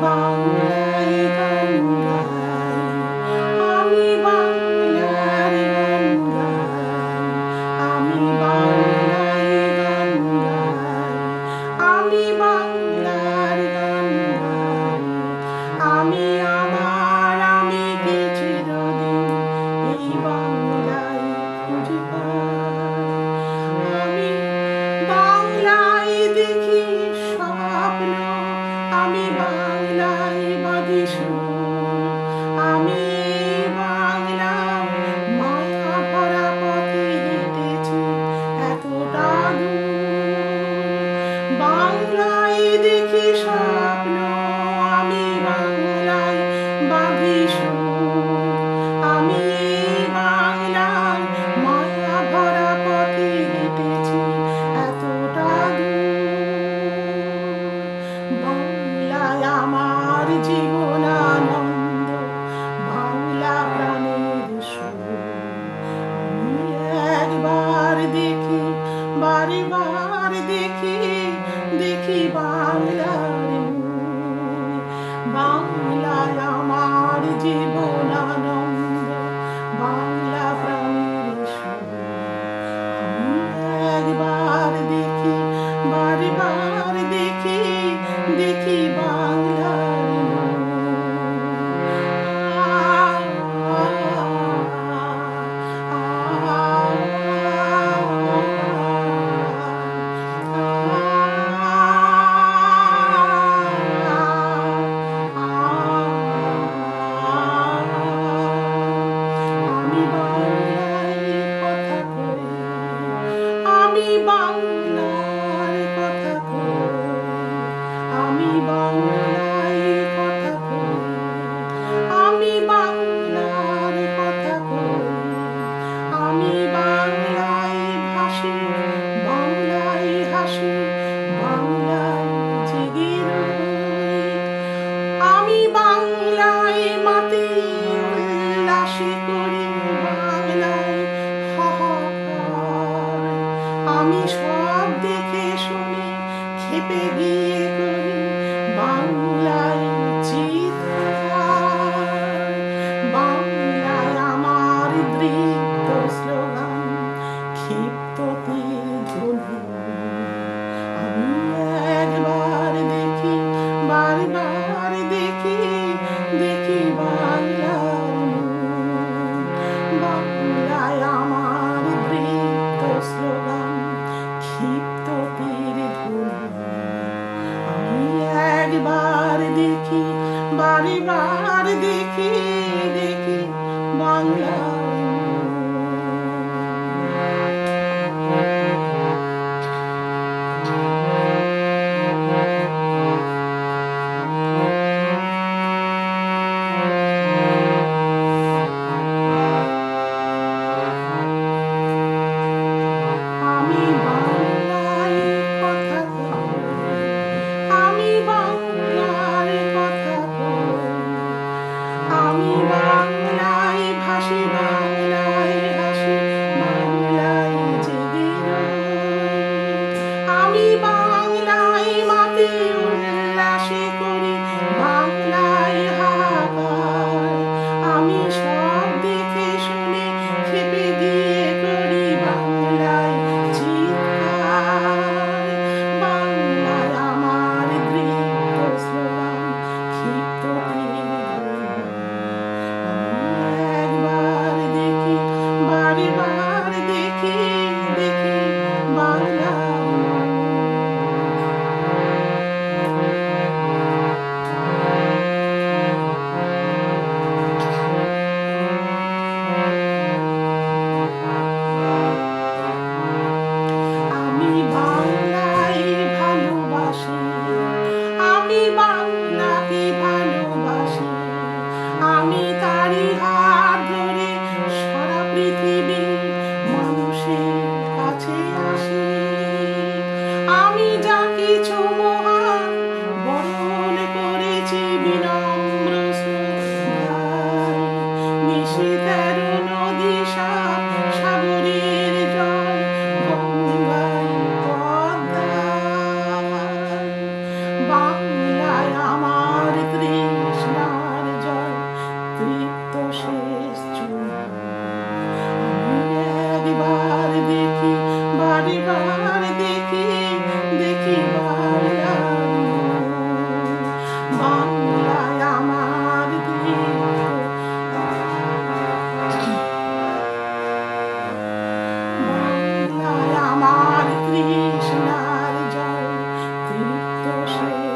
Bangladesh. বাংলায় দেখি সব জীবন baby. বার দেখি বারে বার দেখি দেখি বাংলা Shri.